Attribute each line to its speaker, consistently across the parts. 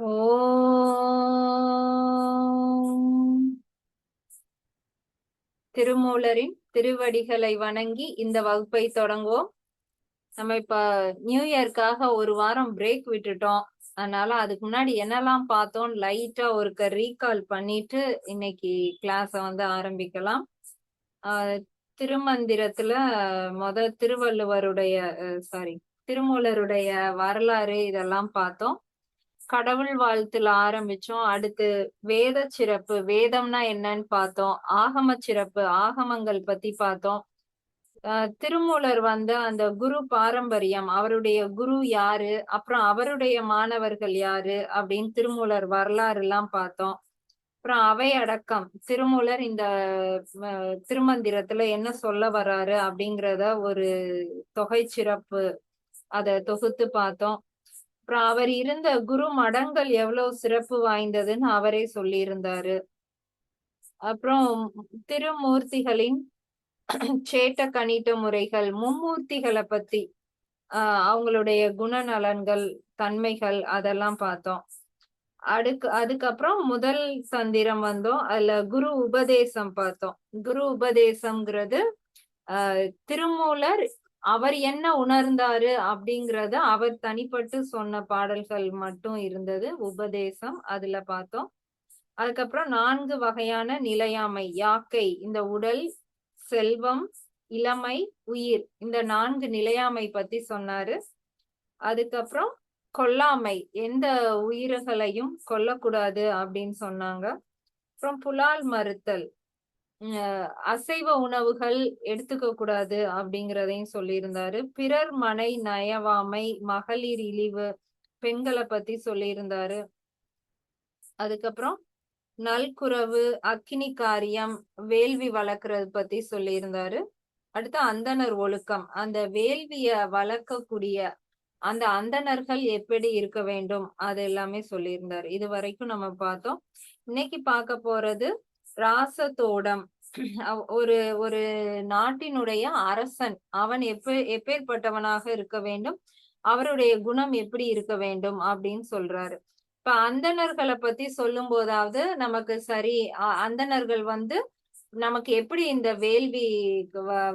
Speaker 1: ஓம். திருமூலரின் திருவடிகளை வணங்கி இந்த வகுப்பை தொடங்குவோம். நம்ம இப்ப நியூ இயர்க்காக ஒரு வாரம் பிரேக் விட்டுட்டோம். அதனால அதுக்கு முன்னாடி என்னெல்லாம் பார்த்தோம்? லைட்டா ஒருக்க ரீகால் பண்ணிட்டு இன்னைக்கு கிளாஸ வந்து ஆரம்பிக்கலாம். திருமந்திரத்துல மொத திருவள்ளுவருடைய சாரி திருமூலருடைய வரலாறு இதெல்லாம் பார்த்தோம். கடவுள் வாழ்த்துல ஆரம்பிச்சோம். அடுத்து வேத சிறப்பு வேதம்னா என்னன்னு பார்த்தோம். ஆகம சிறப்பு ஆகமங்கள் பத்தி பார்த்தோம். திருமூலர் வந்து அந்த குரு பாரம்பரியம் அவருடைய குரு யாரு அப்புறம் அவருடைய மாணவர்கள் யாரு அப்படின்னு திருமூலர் வரலாறு எல்லாம் பார்த்தோம். அப்புறம் அவை அடக்கம் திருமூலர் இந்த திருமந்திரத்துல என்ன சொல்ல வர்றாரு அப்படிங்கிறத ஒரு தொகை சிறப்பு அதை தொகுத்து பார்த்தோம். அப்புறம் அவர் இருந்த குரு மடங்கள் எவ்வளவு சிறப்பு வாய்ந்ததுன்னு அவரே சொல்லியிருந்தாரு. அப்புறம் திருமூர்த்திகளின் சேட்ட கணிட்ட முறைகள் மும்மூர்த்திகளை பத்தி ஆஹ் அவங்களுடைய குணநலன்கள் தன்மைகள் அதெல்லாம் பார்த்தோம். அடுக்கு அதுக்கப்புறம் முதல் தந்திரம் வந்தோம். அதுல குரு உபதேசம் பார்த்தோம். குரு உபதேசம்ங்கிறது ஆஹ் திருமூலர் அவர் என்ன உணர்ந்தாரு அப்படிங்கறத அவர் தனிப்பட்டு சொன்ன பாடல்கள் மட்டும் இருந்தது. உபதேசம் அதுல பார்த்தோம். அதுக்கப்புறம் நான்கு வகையான நிலையாமை யாக்கை இந்த உடல் செல்வம் இளமை உயிர் இந்த நான்கு நிலையாமை பத்தி சொன்னாரு. அதுக்கப்புறம் கொல்லாமை எந்த உயிர்களையும் கொல்லக்கூடாது அப்படின்னு சொன்னாங்க. அப்புறம் புலால் மறுத்தல் அசைவ உணவுகள் எடுத்துக்க கூடாது அப்படிங்கிறதையும் சொல்லியிருந்தாரு. பிறர் மனை நயவாமை மகளிர் இழிவு பெண்களை பத்தி சொல்லியிருந்தாரு. அதுக்கப்புறம் நல்குறவு அக்கினி காரியம் வேள்வி வளர்க்கறது பத்தி சொல்லியிருந்தாரு. அடுத்து அந்தனர் ஒழுக்கம். அந்த வேள்விய வளர்க்கக்கூடிய அந்த அந்தணர்கள் எப்படி இருக்க வேண்டும்? அது எல்லாமே சொல்லியிருந்தாரு. இது வரைக்கும் நம்ம பார்த்தோம். இன்னைக்கு பார்க்க போறது ராசத்தோடம் ஒரு ஒரு நாட்டினுடைய அரசன் அவன் எப்ப எப்பேற்பட்டவனாக இருக்க வேண்டும்? அவருடைய குணம் எப்படி இருக்க வேண்டும்? அப்படின்னு சொல்றாரு. இப்ப அந்தணர்களை பத்தி சொல்லும் போதாவது நமக்கு சரி அந்தணர்கள் வந்து நமக்கு எப்படி இந்த வேள்வி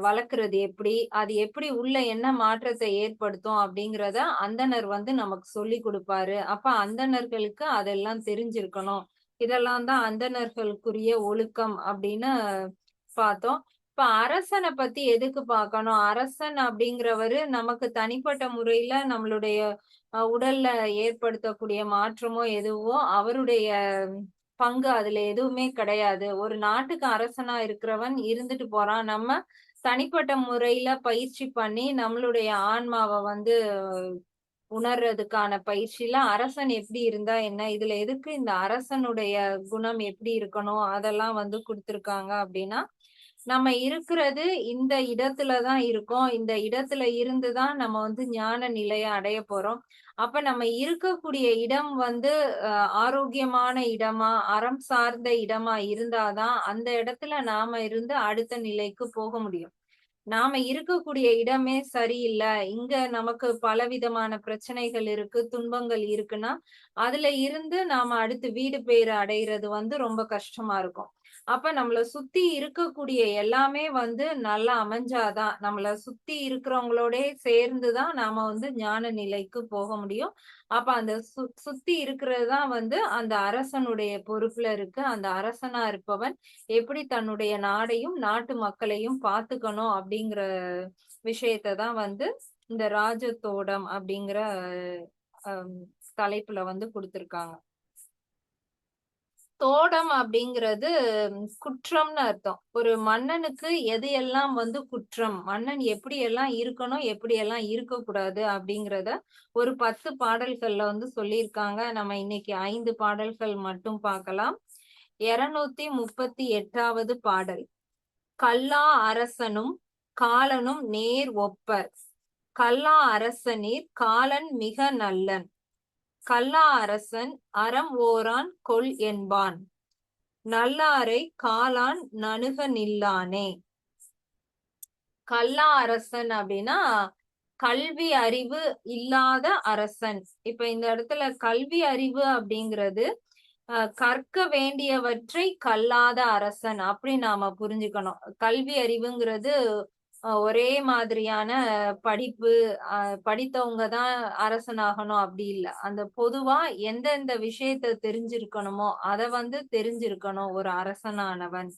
Speaker 1: வளர்க்கறது எப்படி? அது எப்படி உள்ள என்ன மாற்றத்தை ஏற்படுத்தும்? அப்படிங்கிறத அந்தனர் வந்து நமக்கு சொல்லி கொடுப்பாரு. அப்ப அந்தணர்களுக்கு அதெல்லாம் தெரிஞ்சிருக்கணும். இதெல்லாம் தான் அந்தணர்களுக்குரிய ஒழுக்கம் அப்படின்னு பார்த்தோம். இப்ப அரசனை பத்தி எதுக்கு பார்க்கணும்? அரசன் அப்படிங்கிறவரு நமக்கு தனிப்பட்ட முறையில நம்மளுடைய உடல்ல ஏற்படுத்தக்கூடிய மாற்றமோ எதுவோ அவருடைய பங்கு அதுல எதுவுமே கிடையாது. ஒரு நாட்டுக்கு அரசனா இருக்கிறவன் இருந்துட்டு போறான். நம்ம தனிப்பட்ட முறையில பயிற்சி பண்ணி நம்மளுடைய ஆன்மாவை வந்து உணர்றதுக்கான பயிற்சியில அரசன் எப்படி இருந்தா என்ன? இதுல எதுக்கு இந்த அரசனுடைய குணம் எப்படி இருக்கணும்? அதெல்லாம் வந்து கொடுத்துருக்காங்க அப்படின்னா நம்ம இருக்கிறது இந்த இடத்துலதான் இருக்கோம். இந்த இடத்துல இருந்துதான் நம்ம வந்து ஞான நிலையை அடைய போறோம். அப்ப நம்ம இருக்கக்கூடிய இடம் வந்து ஆரோக்கியமான இடமா அறம் சார்ந்த இடமா இருந்தாதான் அந்த இடத்துல நாம இருந்து அடுத்த நிலைக்கு போக முடியும். நாம இருக்கக்கூடிய இடமே சரியில்லை. இங்க நமக்கு பல விதமான பிரச்சனைகள் இருக்கு துன்பங்கள் இருக்குன்னா அதுல இருந்து நாம அடுத்து வீடு பேர் அடையிறது வந்து ரொம்ப கஷ்டமா இருக்கும். அப்ப நம்மள சுத்தி இருக்கக்கூடிய எல்லாமே வந்து நல்லா அமைஞ்சாதான். நம்மள சுத்தி இருக்கிறவங்களோட சேர்ந்துதான் நாம வந்து ஞான நிலைக்கு போக முடியும். அப்ப அந்த சு சுத்தி இருக்கிறது தான் வந்து அந்த அரசனுடைய பொறுப்புல இருக்கு. அந்த அரசனா இருப்பவன் எப்படி தன்னுடைய நாடையும் நாட்டு மக்களையும் பாத்துக்கணும் அப்படிங்கிற விஷயத்த தான் வந்து இந்த ராஜதோடம் அப்படிங்கிற தலைப்புல வந்து கொடுத்திருக்காங்க. தோடம் அப்படிங்கிறது குற்றம்னு அர்த்தம். ஒரு மன்னனுக்கு எது எல்லாம் வந்து குற்றம் மன்னன் எப்படி எல்லாம் இருக்கணும் எப்படி எல்லாம் இருக்கக்கூடாது அப்படிங்கிறத ஒரு பத்து பாடல்கள்ல வந்து சொல்லியிருக்காங்க. நம்ம இன்னைக்கு ஐந்து பாடல்கள் மட்டும் பார்க்கலாம். இருநூத்தி முப்பத்தி எட்டாவது பாடல். கல்லா அரசனும் காலனும் நேர் ஒப்பர். கல்லா அரசனீர் காலன் மிக நல்லன். கல்லா அரசன் அறம் ஓரான் கொல் என்பான். நல்லாரை காலான் நணுக நில்லானே. கல்லா அரசன் அப்படின்னா கல்வி அறிவு இல்லாத அரசன். இப்ப இந்த இடத்துல கல்வி அறிவு அப்படிங்கிறது கற்க வேண்டியவற்றை கல்லாத அரசன் அப்படி நாம புரிஞ்சுக்கணும். கல்வி அறிவுங்கிறது ஒரே மாதிரியான படிப்பு அஹ், படித்தவங்க தான் அரசனாகணும் அப்படி இல்லை. அந்த பொதுவா எந்தெந்த விஷயத்த தெரிஞ்சிருக்கணுமோ அதை வந்து தெரிஞ்சிருக்கணும் ஒரு அரசனானவன்.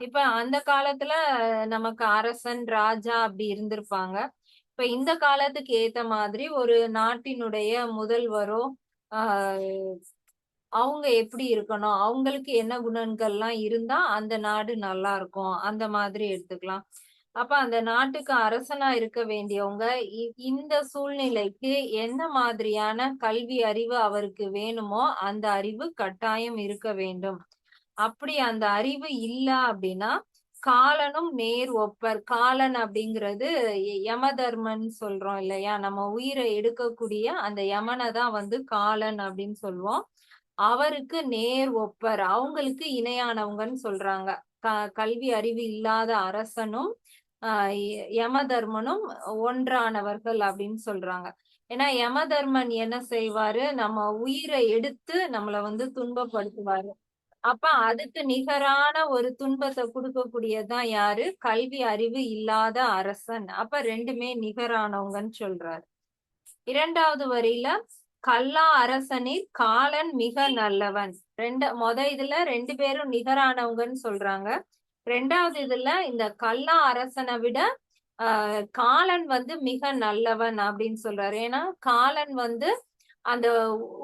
Speaker 1: இப்ப அந்த காலத்துல நமக்கு அரசன் ராஜா அப்படி இருந்திருப்பாங்க. இப்ப இந்த காலத்துக்கு ஏத்த மாதிரி ஒரு நாட்டினுடைய முதல்வரோ ஆஹ் அவங்க எப்படி இருக்கணும்? அவங்களுக்கு என்ன குணங்கள்லாம் இருந்தா அந்த நாடு நல்லா இருக்கும். அந்த மாதிரி எடுத்துக்கலாம். அப்ப அந்த நாட்டுக்கு அரசனா இருக்க வேண்டியவங்க இ- இந்த சூழ்நிலைக்கு என்ன மாதிரியான கல்வி அறிவு அவருக்கு வேணுமோ அந்த அறிவு கட்டாயம் இருக்க வேண்டும். அப்படி அந்த அறிவு இல்ல அப்படின்னா காலனும் நேர் ஒப்பர். காலன் அப்படிங்கிறது ய- யமதர்மன் சொல்றோம் இல்லையா? நம்ம உயிரை எடுக்கக்கூடிய அந்த யமனை தான் வந்து காலன் அப்படின்னு சொல்லுவோம். அவருக்கு நேர் ஒப்பர். அவங்களுக்கு இணையானவங்கன்னு சொல்றாங்க. க- கல்வி அறிவு இல்லாத அரசனும் ஆஹ் தர்மனும் யமதர்மனும் ஒன்றானவர்கள் அப்படின்னு சொல்றாங்க. ஏன்னா யமதர்மன் என்ன செய்வாரு? நம்ம உயிரை எடுத்து நம்மள வந்து துன்பப்படுத்துவாரு. அப்ப அதுக்கு நிகரான ஒரு துன்பத்தை கொடுக்கக்கூடியதுதான் யாரு? கல்வி அறிவு இல்லாத அரசன். அப்ப ரெண்டுமே நிகரானவங்கன்னு சொல்றாரு. இரண்டாவது வரியில கல்லா அரசனில் காலன் மிக நல்லவன். ரெண்டு மொத இதுல ரெண்டு பேரும் நிகரானவங்கன்னு சொல்றாங்க. ரெண்டாவது இதுல இந்த கல்லா அரசனை விட காலன் வந்து மிக நல்லவன் அப்படின்னு சொல்றாரு. ஏன்னா காலன் வந்து அந்த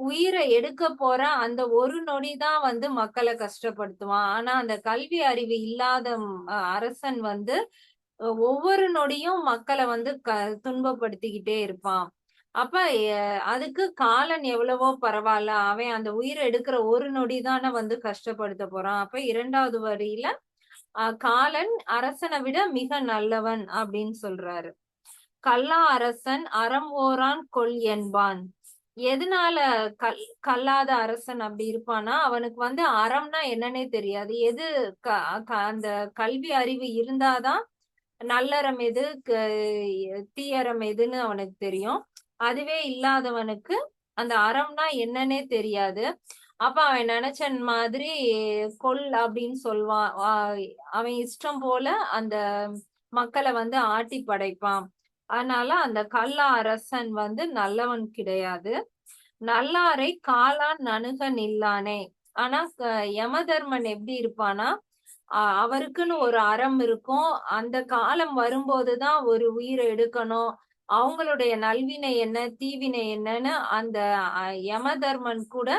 Speaker 1: உயிரை எடுக்க போற அந்த ஒரு நொடி தான் வந்து மக்களை கஷ்டப்படுத்துவான். ஆனா அந்த கல்வி அறிவு இல்லாத அரசன் வந்து ஒவ்வொரு நொடியும் மக்களை வந்து க துன்பப்படுத்திக்கிட்டே இருப்பான். அப்ப அதுக்கு காலன் எவ்வளவோ பரவாயில்ல. அவன் அந்த உயிரை எடுக்கிற ஒரு நொடி தானே வந்து கஷ்டப்படுத்த போறான். அப்ப இரண்டாவது வரியில காலன் அரசனை விட மிக நல்லவன் அப்படின்னு சொல்றாரு. கல்லா அரசன் அறம் ஓரான் கொல் என்பான். எதனால கல் கல்லாத அரசன் அப்படி இருப்பானா அவனுக்கு வந்து அறம்னா என்னன்னே தெரியாது. எது க- அந்த கல்வி அறிவு இருந்தாதான் நல்லறம் எது க- தீயறம் எதுன்னு அவனுக்கு தெரியும். அதுவே இல்லாதவனுக்கு அந்த அறம்னா என்னன்னே தெரியாது. அப்ப அவன் நினைச்ச மாதிரி கொல் அப்படின்னு சொல்வான் அவன் இஷ்டம் போல அந்த மக்களை வந்து ஆட்டி படைப்பான். அதனால அந்த கல்லா அரசன் வந்து நல்லவன் கிடையாது. நல்லாரை காலான் நணுக நில்லானே. ஆனா யமதர்மன் எப்படி இருப்பானா? அவருக்குன்னு ஒரு அறம் இருக்கும். அந்த காலம் வரும்போதுதான் ஒரு உயிரை எடுக்கணும். அவங்களுடைய நல்வினை என்ன தீவினை என்னன்னு அந்த அஹ், யமதர்மன் கூட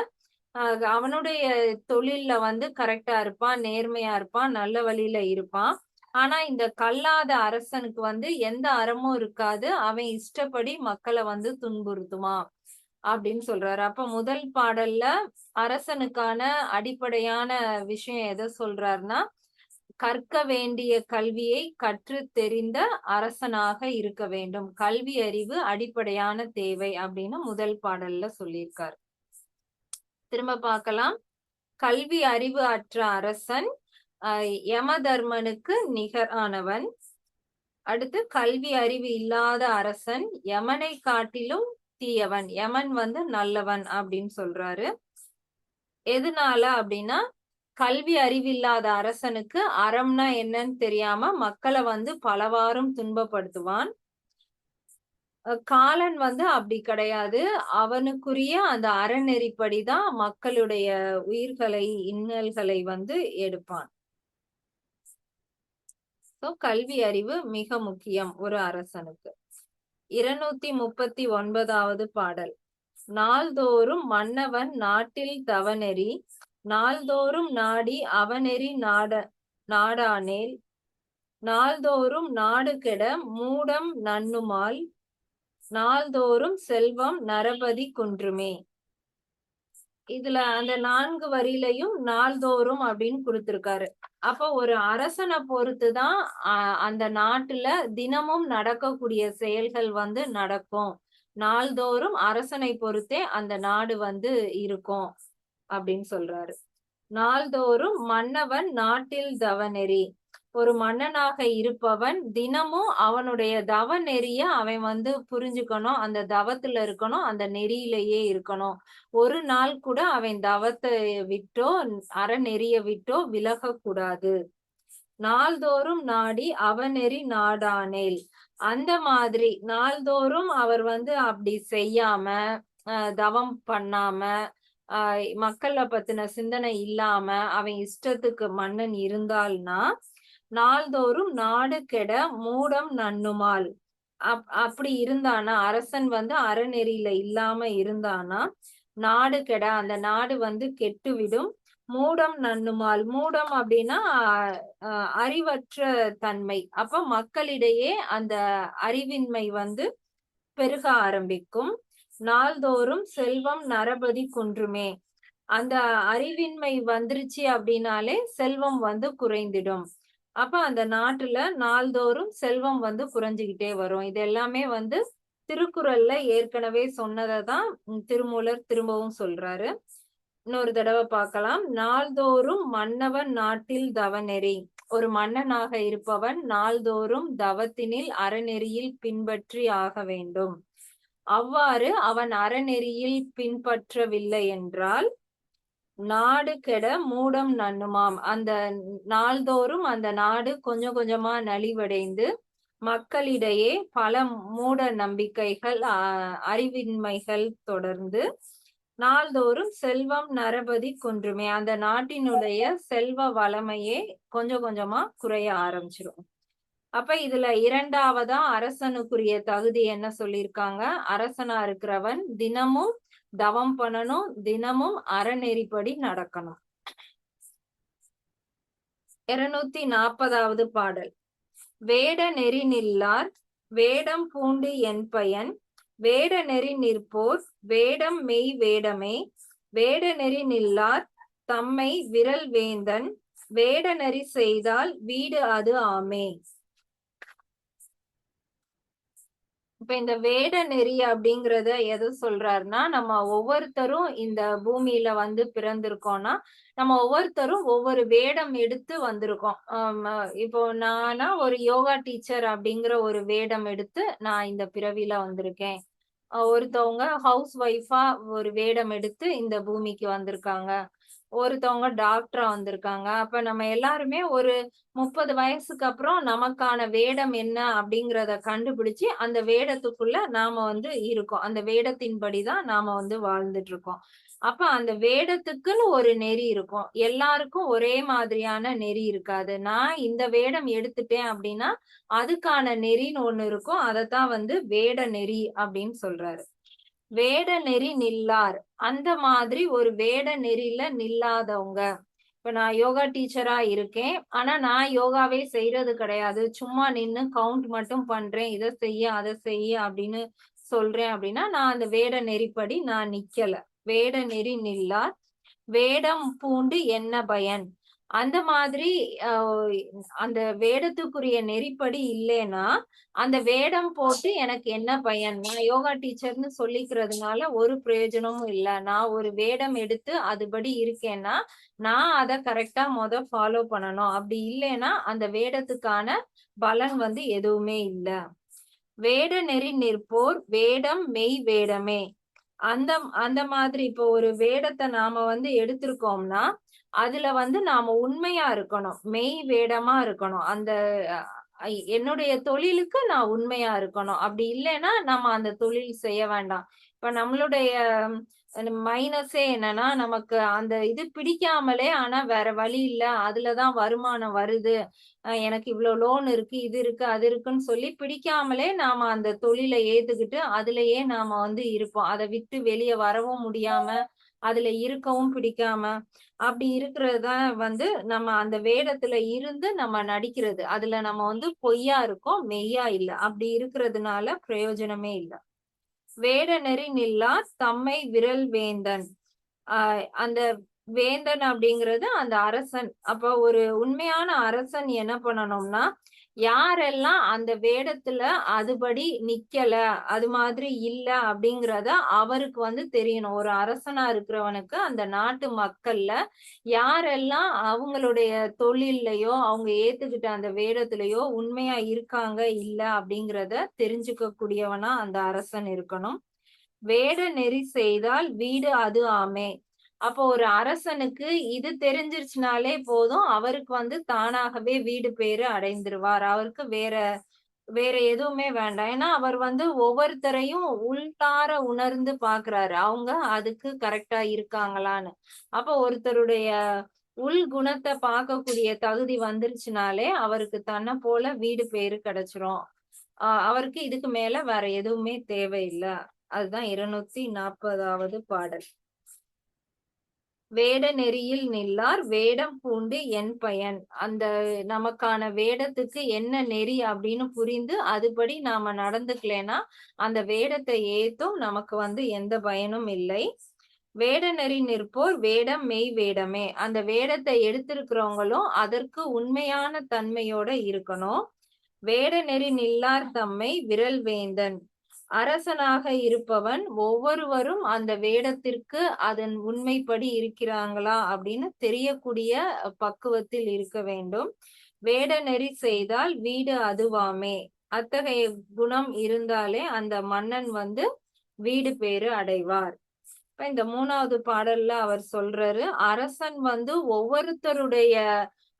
Speaker 1: அவனுடைய தொழில்ல வந்து கரெக்டா இருப்பான் நேர்மையா இருப்பான் நல்ல வழியில இருப்பான். ஆனா இந்த கல்லாத அரசனுக்கு வந்து எந்த அறமும் இருக்காது. அவன் இஷ்டப்படி மக்களை வந்து துன்புறுத்துவான் அப்படின்னு சொல்றாரு. அப்ப முதல் பாடல்ல அரசனுக்கான அடிப்படையான விஷயம் எதை சொல்றாருன்னா கற்க வேண்டிய கல்வியை கற்று தெரிந்த அரசனாக இருக்க வேண்டும். கல்வி அறிவு அடிப்படையான தேவை அப்படின்னு முதல் பாடல்ல சொல்லியிருக்காரு. திரும்ப பார்க்கலாம். கல்வி அறிவு அற்ற அரசன் யமதர்மனுக்கு நிகரானவன் அடுத்து கல்வி அறிவு இல்லாத அரசன் யமனை காட்டிலும் தீயவன். யமன் வந்து நல்லவன் அப்படின்னு சொல்றாரு. எதனால அப்படின்னா கல்வி அறிவில்லாத அரசனுக்கு அறம்னா என்னன்னு தெரியாம மக்களை வந்து பலவாறும் துன்பப்படுத்துவான். காலன் வந்து அப்படி கிடையாது. அவனுக்குரிய அந்த அறநெறிப்படிதான் மக்களுடைய உயிர்களை இன்னல்களை வந்து எடுப்பான். சோ கல்வி அறிவு மிக முக்கியம் ஒரு அரசனுக்கு. இருநூத்தி முப்பத்தி ஒன்பதாவது பாடல். நாள்தோறும் மன்னவன் நாட்டில் தவநெறி நாள்தோறும் நாடி அவநெறி நாட நாடானேல் நாள்தோறும் நாடு கெட மூடம் நன்னுமால் நாள்தோறும் செல்வம் நரபதி குன்றுமே. இதுல அந்த நான்கு வரியிலையும் நாள்தோறும் அப்படின்னு கொடுத்திருக்காரு. அப்ப ஒரு அரசனை பொறுத்துதான் அந்த நாட்டுல தினமும் நடக்கக்கூடிய செயல்கள் வந்து நடக்கும். நாள்தோறும் அரசனை பொறுத்தே அந்த நாடு வந்து இருக்கும் அப்படின்னு சொல்றாரு. நாள்தோறும் மன்னவன் நாட்டில் தவநெறி. ஒரு மன்னனாக இருப்பவன் தினமும் அவனுடைய தவ நெறிய அவன் வந்து புரிஞ்சுக்கணும். அந்த தவத்துல இருக்கணும் அந்த நெறியிலேயே இருக்கணும். ஒரு நாள் கூட அவன் தவத்தை விட்டோ அறநெறிய விட்டோ விலகக்கூடாது. நாள்தோறும் நாடி அவநெறி நாடானேல். அந்த மாதிரி நாள்தோறும் அவர் வந்து அப்படி செய்யாம அஹ் தவம் பண்ணாம மக்கள்ல பத்தின சிந்தனை இல்லாம அவன் இஷ்டத்துக்கு மன்னன் இருந்தால்னா நாள்தோறும் நாடு கெட மூடம் நன்னுமாள் அப் அப்படி இருந்தானா? அரசன் வந்து அறநெறியில இல்லாம இருந்தானா? நாடு கெட அந்த நாடு வந்து கெட்டுவிடும். மூடம் நன்னுமால் மூடம் அப்படின்னா அறிவற்ற தன்மை. அப்ப மக்களிடையே அந்த அறிவின்மை வந்து பெருக ஆரம்பிக்கும். நாள்தோறும் செல்வம் நரபதி குன்றுமே. அந்த அறிவின்மை வந்துருச்சு அப்படின்னாலே செல்வம் வந்து குறைந்திடும். அப்ப அந்த நாட்டுல நாள்தோறும் செல்வம் வந்து குறைஞ்சுகிட்டே வரும். இது எல்லாமே வந்து திருக்குறள்ல ஏற்கனவே சொன்னதை தான் திருமூலர் திரும்பவும் சொல்றாரு. இன்னொரு தடவை பார்க்கலாம். நாள்தோறும் மன்னவன் நாட்டில் தவநெறி. ஒரு மன்னனாக இருப்பவன் நாள்தோறும் தவத்தினில் அறநெறியில் பின்பற்றி ஆக வேண்டும். அவ்வாறு அவன் அறநெறியில் பின்பற்றவில்லை என்றால் நாடு கெட மூடம் நன்னுமாம் அந்த நாள்தோறும் அந்த நாடு கொஞ்சம் கொஞ்சமா நலிவடைந்து மக்களிடையே பல மூட நம்பிக்கைகள் அறிவின்மைகள் தொடர்ந்து நாள்தோறும் செல்வம் நரபதி குன்றுமே. அந்த நாட்டினுடைய செல்வ வளமையே கொஞ்சம் கொஞ்சமா குறைய ஆரம்பிச்சிடும் அப்ப இதுல இரண்டாவதா அரசனுக்குரிய தகுதி என்ன சொல்லியிருக்காங்க? அரசனா இருக்கிறவன் தினமும் தவம் பண்ணணும் தினமும் அறநெறிப்படி நடக்கணும். இருநூத்தி நாற்பதாவது பாடல். வேட நெறி நில்லார் வேடம் பூண்டு என் பயன். வேட நெறி நிற்போர் வேடம் மெய் வேடமே. வேட நெறி நில்லார் தம்மை விரல் வேந்தன். வேட நெறி செய்தால் வீடு அது ஆமே. இப்ப இந்த வேட நெறி அப்படிங்கறத எதை சொல்றாருன்னா நம்ம ஒவ்வொருத்தரும் இந்த பூமியில வந்து பிறந்திருக்கோம்னா நம்ம ஒவ்வொருத்தரும் ஒவ்வொரு வேடம் எடுத்து வந்திருக்கோம். இப்போ நானா ஒரு யோகா டீச்சர் அப்படிங்கிற ஒரு வேடம் எடுத்து நான் இந்த பிறவில வந்திருக்கேன். ஒருத்தவங்க ஹவுஸ் ஒய்ஃபா ஒரு வேடம் எடுத்து இந்த பூமிக்கு வந்திருக்காங்க. ஒருத்தவங்க டாக்டரா வந்திருக்காங்க. அப்ப நம்ம எல்லாருமே ஒரு முப்பது வயசுக்கு அப்புறம் நமக்கான வேடம் என்ன அப்படிங்கிறத கண்டுபிடிச்சு அந்த வேடத்துக்குள்ள நாம வந்து இருக்கோம். அந்த வேடத்தின்படிதான் நாம வந்து வாழ்ந்துட்டு இருக்கோம் அப்ப அந்த வேடத்துக்குன்னு ஒரு நெறி இருக்கும். எல்லாருக்கும் ஒரே மாதிரியான நெறி இருக்காது. நான் இந்த வேடம் எடுத்துட்டேன் அப்படின்னா அதுக்கான நெறின்னு ஒண்ணு இருக்கும். அதைத்தான் வந்து வேட நெறி அப்படின்னு சொல்றாரு. வேட நெறி நில்லார். அந்த மாதிரி ஒரு வேட நெறியில நில்லாதவங்க. இப்ப நான் யோகா டீச்சரா இருக்கேன். ஆனா நான் யோகாவே செய்யறது கிடையாது. சும்மா நின்னு கவுண்ட் மட்டும் பண்றேன். இதை செய்ய அதை செய்ய அப்படின்னு சொல்றேன் அப்படின்னா நான் அந்த வேட நெறிப்படி நான் நிக்கல. வேட நெறி நில்லார். வேடம் பூண்டு என்ன பயன்? அந்த மாதிரி அந்த வேடத்துக்குரிய நெறிப்படி இல்லைன்னா அந்த வேடம் போட்டு எனக்கு என்ன பயன்? நான் யோகா டீச்சர்னு சொல்லிக்கிறதுனால ஒரு பிரயோஜனமும் இல்லை. நான் ஒரு வேடம் எடுத்து அதுபடி இருக்கேன்னா நான் அதை கரெக்டா முத ஃபாலோ பண்ணணும். அப்படி இல்லைன்னா அந்த வேடத்துக்கான பலன் வந்து எதுவுமே இல்லை. வேட நெறி நிற்போர் வேடம் மெய் வேடமே. அந்த அந்த மாதிரி இப்போ ஒரு வேடத்தை நாம வந்து எடுத்திருக்கோம்னா அதுல வந்து நாம உண்மையா இருக்கணும். மெய் வேடமா இருக்கணும். அந்த என்னுடைய தொழிலுக்கு நான் உண்மையா இருக்கணும். அப்படி இல்லைன்னா நம்ம அந்த தொழில் செய்ய வேண்டாம். இப்ப நம்மளுடைய மைனஸே என்னன்னா நமக்கு அந்த இது பிடிக்காமலே ஆனா வேற வழி இல்ல. அதுலதான் வருமானம் வருது. எனக்கு இவ்வளவு லோன் இருக்கு இது இருக்கு அது இருக்குன்னு சொல்லி பிடிக்காமலே நாம அந்த தொழிலை ஏத்துக்கிட்டு அதுலயே நாம வந்து இருப்போம். அதை விட்டு வெளியே வரவும் முடியாம அதுல இருக்கவும் பிடிக்காம அப்படி இருக்கிறதுதான் வந்து நம்ம அந்த வேடத்துல இருந்து நம்ம நடிக்கிறது. அதுல நம்ம வந்து பொய்யா இருக்கோம் மெய்யா இல்ல. அப்படி இருக்கிறதுனால பிரயோஜனமே இல்லை. வேட நெறி நில்லா தம்மை விரல் வேந்தன். ஆஹ் அந்த வேந்தன் அப்படிங்கிறது அந்த அரசன். அப்ப ஒரு உண்மையான அரசன் என்ன பண்ணணும்னா யாரெல்லாம் அந்த வேடத்துல அதுபடி நிக்கல அது மாதிரி இல்ல அப்படிங்கறத அவருக்கு வந்து தெரியணும். ஒரு அரசனா இருக்கிறவனுக்கு அந்த நாட்டு மக்கள்ல யாரெல்லாம் அவங்களுடைய தொழில்லையோ அவங்க ஏத்துக்கிட்ட அந்த வேடத்திலயோ உண்மையா இருக்காங்க இல்ல அப்படிங்கறத தெரிஞ்சுக்க கூடியவனா அந்த அரசன் இருக்கணும். வேட நெறி செய்தால் வீடு அது ஆமே. அப்போ ஒரு அரசனுக்கு இது தெரிஞ்சிருச்சுனாலே போதும் அவருக்கு வந்து தானாகவே வீடு பேரு அடைந்துருவார். அவருக்கு வேற வேற எதுவுமே வேண்டாம். ஏன்னா அவர் வந்து ஒவ்வொருத்தரையும் உள்தார உணர்ந்து பாக்குறாரு. அவங்க அதுக்கு கரெக்டா இருக்காங்களான்னு. அப்போ ஒருத்தருடைய உள் குணத்தை பார்க்கக்கூடிய தகுதி வந்துருச்சுனாலே அவருக்கு தன்னை போல வீடு பேரு கிடைச்சிரும். அவருக்கு இதுக்கு மேல வேற எதுவுமே தேவையில்லை. அதுதான் இருநூத்தி நாற்பதாவது பாடல். வேட நெறியில் நில்லார் வேடம் பூண்டு என் பயன். அந்த நமக்கான வேடத்துக்கு என்ன நெறி அப்படின்னு புரிந்து அதுபடி நாம நடந்துக்கலனா அந்த வேடத்தை ஏத்தும் நமக்கு வந்து எந்த பயனும் இல்லை. வேட நெறி நிற்போர் வேடம் மெய் வேடமே. அந்த வேடத்தை எடுத்திருக்கிறவங்களும் அதற்கு உண்மையான தன்மையோட இருக்கணும். வேட நெறி நில்லார் தம்மை விரல் வேந்தன். அரசனாக இருப்பவன் ஒவ்வொருவரும் அந்த வேடத்திற்கு அதன் உண்மைப்படி இருக்கிறாங்களா அப்படின்னு தெரியக்கூடிய பக்குவத்தில் இருக்க வேண்டும். வேட நெறி செய்தால் வீடு அதுவாமே. அத்தகைய குணம் இருந்தாலே அந்த மன்னன் வந்து வீடு பேரு அடைவார். இப்ப இந்த மூணாவது பாடல்ல அவர் சொல்றாரு அரசன் வந்து ஒவ்வொருத்தருடைய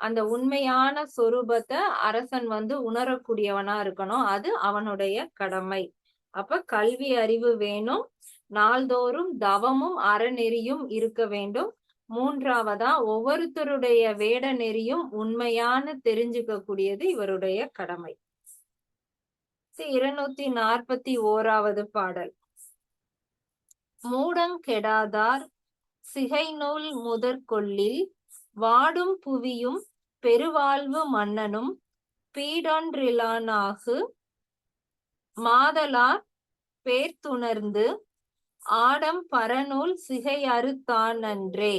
Speaker 1: அந்த உண்மையான சொரூபத்தை அரசன் வந்து உணரக்கூடியவனா இருக்கணும். அது அவனுடைய கடமை. அப்ப கல்வி அறிவு வேணும். நாள்தோறும் தவமும் அறநெறியும் இருக்க வேண்டும். மூன்றாவதா ஒவ்வொருத்தருடைய வேட நெறியும் உண்மையான தெரிஞ்சுக்க கூடியது இவருடைய கடமை. இருநூத்தி நாற்பத்தி ஓராவது பாடல். மூடங்கெடாதார் சிகை நூல் முதற்கொள்ளில் வாடும் புவியும் பெருவாழ்வு மன்னனும் பீடொன்றிலானாகு மாதலார் பேர்த்துணர்ந்து ஆடம் பரநூல் சிகையறுத்தான் அறுத்தானன்றே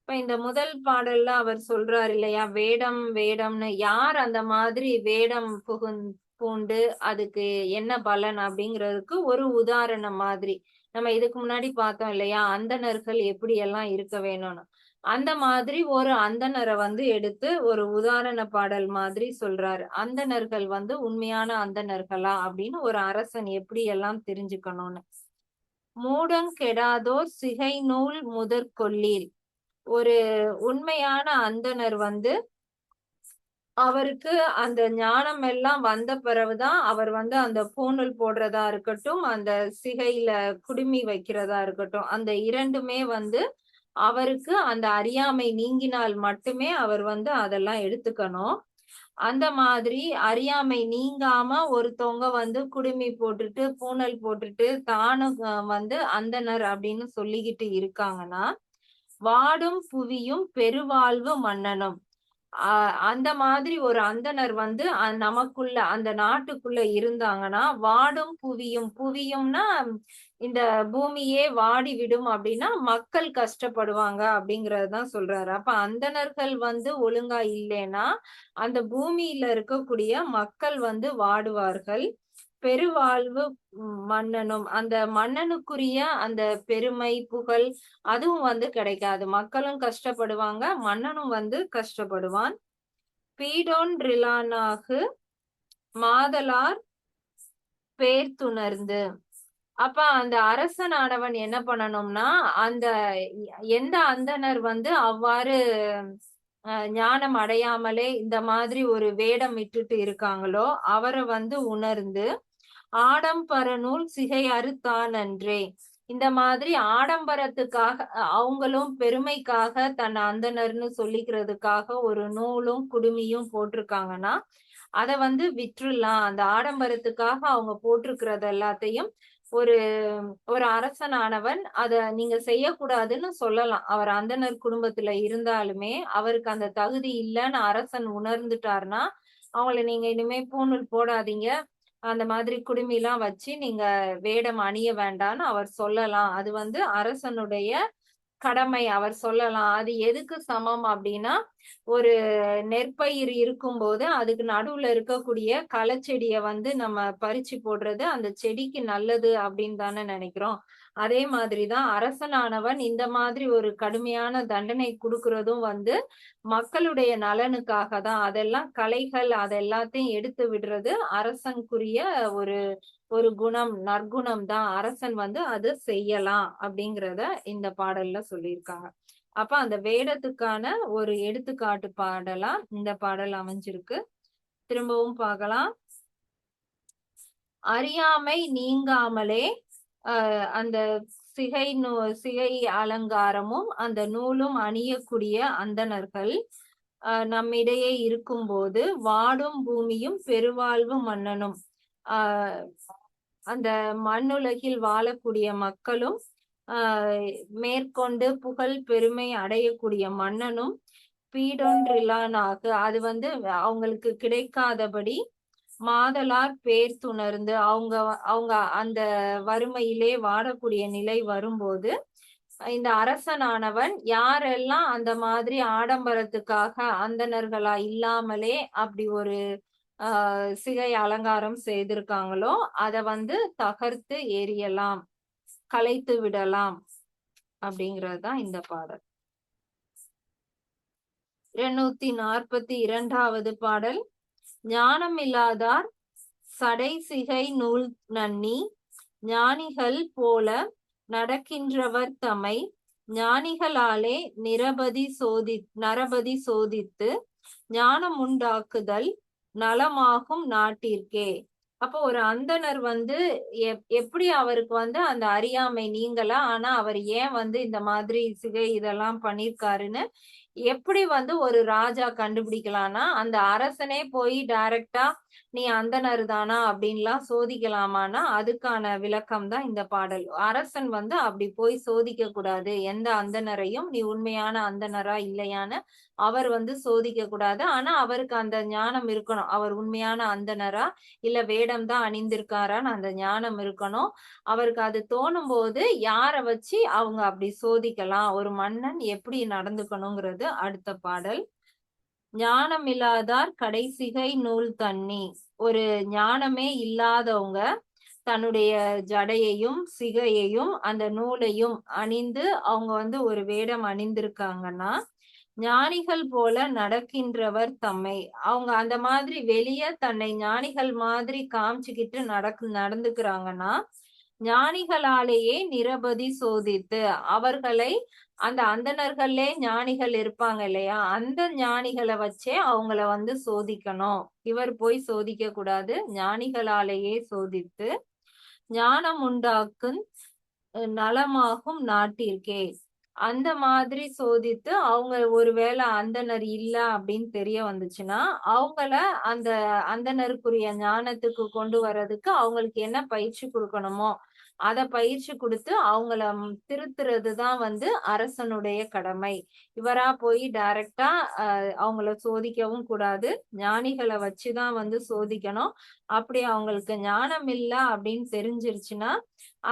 Speaker 1: இப்ப இந்த முதல் பாடல்ல அவர் சொல்றாரு இல்லையா வேடம் வேடம்னு. யார் அந்த மாதிரி வேடம் புகுந் பூண்டு அதுக்கு என்ன பலன் அப்படிங்கிறதுக்கு ஒரு உதாரணம் மாதிரி. நம்ம இதுக்கு முன்னாடி பார்த்தோம் இல்லையா அந்தணர்கள் எப்படி எல்லாம் இருக்க வேணும்னு. அந்த மாதிரி ஒரு அந்தனரை வந்து எடுத்து ஒரு உதாரண பாடல் மாதிரி சொல்றாரு. அந்தனர்கள் வந்து உண்மையான அந்தனர்களா அப்படின்னு ஒரு அரசன் எப்படி எல்லாம் தெரிஞ்சுக்கணும்னு. மூடம் கெடாதோர் சிகை நூல் முதற்கொள்ளீர். ஒரு உண்மையான அந்தனர் வந்து அவருக்கு அந்த ஞானம் எல்லாம் வந்த பிறகுதான் அவர் வந்து அந்த பூணூல் போடுறதா இருக்கட்டும் அந்த சிகையில குடுமி வைக்கிறதா இருக்கட்டும் அந்த இரண்டுமே வந்து அவருக்கு அந்த அறியாமை நீங்கினால் மட்டுமே அவர் வந்து அதெல்லாம் எடுத்துக்கணும். அந்த மாதிரி அறியாமை நீங்காம ஒருத்தவங்க வந்து குடுமி போட்டுட்டு பூனல் போட்டுட்டு தானும் வந்து அந்தனர் அப்படின்னு சொல்லிக்கிட்டு இருக்காங்கன்னா வாடும் புவியும் பெருவாழ்வு மன்னனும். ஆஹ் அந்த மாதிரி ஒரு அந்தனர் வந்து நமக்குள்ள அந்த நாட்டுக்குள்ள இருந்தாங்கன்னா வாடும் புவியும் புவியும்னா இந்த பூமியே வாடி விடும் அப்படின்னா மக்கள் கஷ்டப்படுவாங்க அப்படிங்கறதுதான் சொல்றாரு. அப்ப அந்தணர்கள் வந்து ஒழுங்கா இல்லைன்னா அந்த பூமியில இருக்கக்கூடிய மக்கள் வந்து வாடுவார்கள். பெருவாழ்வு மன்னனும் அந்த மன்னனுக்குரிய அந்த பெருமை புகழ் அதுவும் வந்து கிடைக்காது. மக்களும் கஷ்டப்படுவாங்க மன்னனும் வந்து கஷ்டப்படுவான். பீடோன் ரிலானாகு மாதலார் பேர்த்துணர்ந்து. அப்ப அந்த அரசனானவன் என்ன பண்ணணும்னா அந்த எந்த அந்தனர் வந்து அவ்வாறு ஞானம் அடையாமலே இந்த மாதிரி ஒரு வேடம் விட்டுட்டு இருக்காங்களோ அவரை வந்து உணர்ந்து ஆடம்பர நூல் சிகை அறுத்தானன்றே இந்த மாதிரி ஆடம்பரத்துக்காக அவங்களும் பெருமைக்காக தன் அந்தனர்னு சொல்லிக்கிறதுக்காக ஒரு நூலும் குடுமியும் போட்டிருக்காங்கன்னா அத வந்து விற்றுலாம் அந்த ஆடம்பரத்துக்காக அவங்க போட்டிருக்கிறது எல்லாத்தையும் ஒரு ஒரு அரசனானவன் அத நீங்க செய்யக்கூடாதுன்னு சொல்லலாம். அவர் அந்தனர் குடும்பத்துல இருந்தாலுமே அவருக்கு அந்த தகுதி இல்லைன்னு அரசன் உணர்ந்துட்டாருன்னா அவங்கள நீங்க இனிமே பூணூல் போடாதீங்க. அந்த மாதிரி குடுமிலாம் வச்சு நீங்க வேடம் அணிய வேண்டாம்னு அவர் சொல்லலாம். அது வந்து அரசனுடைய கடமை அவர் சொல்லலாம். அது எதுக்கு சமம் அப்படின்னா ஒரு நெற்பயிர் இருக்கும்போது அதுக்கு நடுவுல இருக்கக்கூடிய களச்செடியை வந்து நம்ம பறிச்சு போடுறது அந்த செடிக்கு நல்லது அப்படின்னு தானே நினைக்கிறோம். அதே மாதிரிதான் அரசனானவன் இந்த மாதிரி ஒரு கடுமையான தண்டனை கொடுக்கறதும் வந்து மக்களுடைய நலனுக்காக தான் அதெல்லாம் கலைகள் அதெல்லாத்தையும் எடுத்து விடுறது அரசனுக்குரிய ஒரு ஒரு குணம் நற்குணம் தான் அரசன் வந்து அது செய்யலாம் அப்படிங்கிறத இந்த பாடல்ல சொல்லியிருக்காங்க. அப்ப அந்த வேடத்துக்கான ஒரு எடுத்துக்காட்டு பாடலா இந்த பாடல் அமைஞ்சிருக்கு. திரும்பவும் பார்க்கலாம். அறியாமை நீங்காமலே அந்த சிகை நூ சிகை அலங்காரமும் அந்த நூலும் அணியக்கூடிய அந்தணர்கள் நம்மிடையே இருக்கும்போது வாடும் பூமியும் பெருவாழ்வு மன்னனும். ஆஹ் அந்த மண்ணுலகில் வாழக்கூடிய மக்களும் ஆஹ் மேற்கொண்டு புகழ் பெருமை அடையக்கூடிய மன்னனும் பீடொன்றிலானாக அது வந்து அவங்களுக்கு கிடைக்காதபடி மாதலார் பேர் துணர்ந்து அவங்க அவங்க அந்த வறுமையிலே வாடக்கூடிய நிலை வரும்போது இந்த அரசனானவன் யாரெல்லாம் அந்த மாதிரி ஆடம்பரத்துக்காக அந்தணர்களா இல்லாமலே அப்படி ஒரு ஆஹ் சிகை அலங்காரம் செய்திருக்காங்களோ அத வந்து தகர்த்து எரியலாம் கலைத்து விடலாம் அப்படிங்கிறது தான் இந்த பாடல். இருநூத்தி நாற்பத்தி இரண்டாவது பாடல் ஞானமில்லாதார் சடை சிகை நூல் நன்னி ஞானிகள் போல நடக்கின்றவர் தம்மை. ஞானிகளாலே நிரபதி சோதி நரபதி சோதித்து ஞானம் உண்டாக்குதல் நலமாகும் நாட்டிற்கே. அப்போ ஒரு அந்தனர் வந்து எப் எப்படி அவருக்கு வந்து அந்த அறியாமை நீங்களா ஆனா அவர் ஏன் வந்து இந்த மாதிரி சிகை இதெல்லாம் பண்ணிருக்காருன்னு எப்படி வந்து ஒரு ராஜா கண்டுபிடிக்கலாம்னா அந்த அரசனே போய் டைரக்டா நீ அந்தனர் தானா அப்படின்லாம் சோதிக்கலாமான்னா அதுக்கான விளக்கம் தான் இந்த பாடல். அரசன் வந்து அப்படி போய் சோதிக்க கூடாது. எந்த அந்தனரையும் நீ உண்மையான அந்தனரா இல்லையான்னு அவர் வந்து சோதிக்க கூடாது. ஆனா அவருக்கு அந்த ஞானம் இருக்கணும். அவர் உண்மையான அந்தனரா இல்ல வேடம் தான் அணிந்திருக்காரான்னு அந்த ஞானம் இருக்கணும். அவருக்கு அது தோணும் போது யார வச்சு அவங்க அப்படி சோதிக்கலாம்? ஒரு மன்னன் எப்படி நடந்துக்கணுங்கிறது அடுத்த பாடல். ஞானம் இல்லாதார் கடைசிகை நூல் தண்ணி. ஒரு ஞானமே இல்லாதவங்க தன்னுடைய ஜடையையும் சிகையையும் அந்த நூலையும் அணிந்து அவங்க வந்து ஒரு வேடம் அணிந்திருக்காங்கன்னா ஞானிகள் போல நடக்கின்றவர் தம்மை. அவங்க அந்த மாதிரி வெளியே தன்னை ஞானிகள் மாதிரி காமிச்சுக்கிட்டு நடக்கு நடந்துக்கிறாங்கன்னா ஞானிகளாலேயே நிரபதி சோதித்து அவர்களை அந்த அந்தணர்கள்லே ஞானிகள் இருப்பாங்க இல்லையா? அந்த ஞானிகளை வச்சே அவங்கள வந்து சோதிக்கணும். இவர் போய் சோதிக்க கூடாது ஞானிகளாலேயே சோதித்து ஞானம் உண்டாக்கும் நலமாகும் நாட்டிற்கே. அந்த மாதிரி சோதித்து அவங்க ஒருவேளை அந்தனர் இல்ல அப்படின்னு தெரிய வந்துச்சுன்னா அவங்கள அந்த அந்தனருக்குரிய ஞானத்துக்கு கொண்டு வர்றதுக்கு அவங்களுக்கு என்ன பயிற்சி கொடுக்கணுமோ அதை பயிற்சி கொடுத்து அவங்கள திருத்துறது தான் வந்து அரசனுடைய கடமை. இவரா போய் டைரக்டா அவங்கள சோதிக்கவும் கூடாது. ஞானிகளை வச்சுதான் வந்து சோதிக்கணும். அப்படி அவங்களுக்கு ஞானம் இல்ல அப்படின்னு தெரிஞ்சிருச்சுன்னா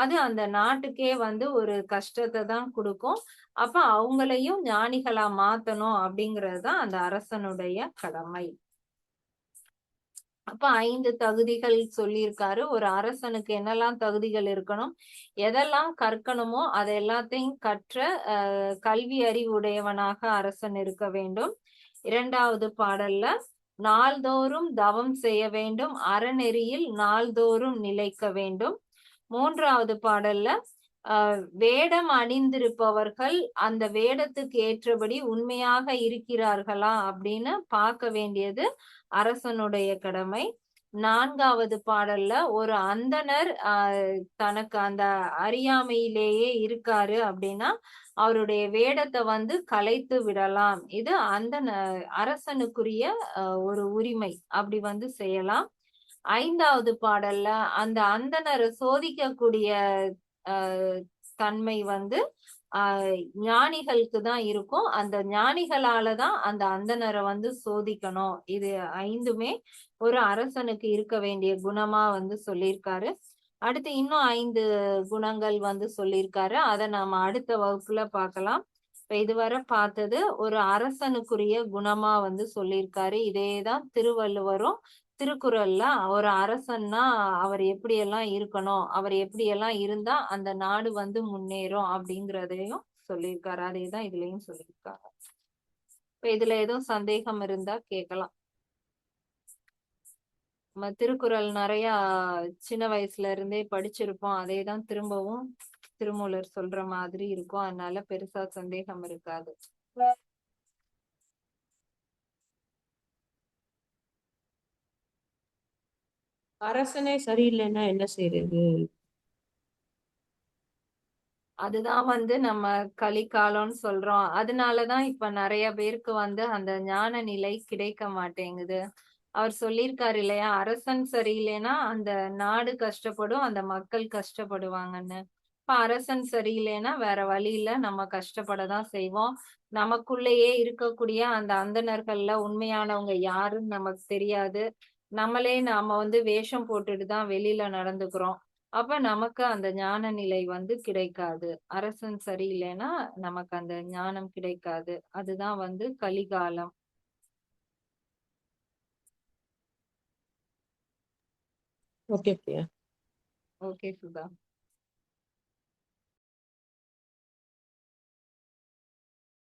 Speaker 1: அது அந்த நாட்டுக்கே வந்து ஒரு கஷ்டத்தை தான் கொடுக்கும். அப்ப அவங்களையும் ஞானிகளா மாத்தணும் அப்படிங்கிறது தான் அந்த அரசனுடைய கடமை. அப்ப ஐந்து தகுதிகள் சொல்லியிருக்காரு. ஒரு அரசனுக்கு என்னெல்லாம் தகுதிகள் இருக்கணும் எதெல்லாம் கற்கணுமோ அதை எல்லாத்தையும் கற்ற அஹ் கல்வி அறிவுடையவனாக அரசன் இருக்க வேண்டும். இரண்டாவது பாடல்ல நாள்தோறும் தவம் செய்ய வேண்டும் அறநெறியில் நாள்தோறும் நிலைக்க வேண்டும். மூன்றாவது பாடல்ல வேடம் அணிந்திருப்பவர்கள் அந்த வேடத்துக்கு ஏற்றபடி உண்மையாக இருக்கிறார்களா அப்படின்னு பார்க்க வேண்டியது அரசனுடைய கடமை. நான்காவது பாடல்ல ஒரு அந்தனர் தனக்கு அந்த அறியாமையிலேயே இருக்காரு அப்படின்னா அவருடைய வேடத்தை வந்து கலைத்து விடலாம். இது அந்த அரசனுக்குரிய ஒரு உரிமை. அப்படி வந்து செய்யலாம். ஐந்தாவது பாடல்ல அந்த அந்தனரை சோதிக்கக்கூடிய தன்மை வந்து ஞானிகளுக்கு தான் இருக்கும். அந்த ஞானிகளால தான் அந்த அந்தனரை வந்து சோதிக்கணும். இது ஐந்துமே ஒரு அரசனுக்கு இருக்க வேண்டிய குணமா வந்து சொல்லியிருக்காரு. அடுத்து இன்னும் ஐந்து குணங்கள் வந்து சொல்லியிருக்காரு. அதை நாம அடுத்த வகுப்புல பார்க்கலாம். இப்ப இதுவரை பார்த்தது ஒரு அரசனுக்குரிய குணமா வந்து சொல்லியிருக்காரு. இதேதான் திருவள்ளுவரும் திருக்குறள்ல ஒரு அரசன்னா அவர் எப்படியெல்லாம் இருக்கணும் அவர் எப்படியெல்லாம் இருந்தா அந்த நாடு வந்து முன்னேறும் அப்படிங்கிறதையும் சொல்லியிருக்காரு. அதே தான் இதுலயும் சொல்லியிருக்காரு. இப்ப இதுல எதுவும் சந்தேகம் இருந்தா கேட்கலாம் நம்ம திருக்குறள் நிறைய சின்ன வயசுல இருந்தே படிச்சிருப்போம். அதே தான் திரும்பவும் திருமூலர் சொல்ற மாதிரி இருக்கும். அதனால பெருசா சந்தேகம் இருக்காது.
Speaker 2: அரசனே சரியில்லைன்னா என்ன செய்யறது
Speaker 1: அதுதான் வந்து நம்ம கலிக்காலம்னு சொல்றோம். அதனாலதான் இப்ப நிறைய பேருக்கு வந்து அந்த ஞான நிலை கிடைக்க மாட்டேங்குது. அவர் சொல்லியிருக்காரு இல்லையா அரசன் சரியில்லைன்னா அந்த நாடு கஷ்டப்படும் அந்த மக்கள் கஷ்டப்படுவாங்கன்னு. இப்ப அரசன் சரியில்லைன்னா வேற வழியில நம்ம கஷ்டப்பட தான் செய்வோம். நமக்குள்ளேயே இருக்கக்கூடிய அந்த அந்தணர்கள்ல உண்மையானவங்க யாருன்னு நமக்கு தெரியாது. நம்மளே நாம வந்து வேஷம் போட்டுட்டு தான் வெளியில நடந்துக்கிறோம். அப்ப நமக்கு அந்த ஞான நிலை வந்து கிடைக்காது. அரசன் சரியில்லைன்னா நமக்கு அந்த ஞானம் கிடைக்காது. அதுதான் வந்து கலிகாலம்.
Speaker 2: Okay
Speaker 1: okay Sudha.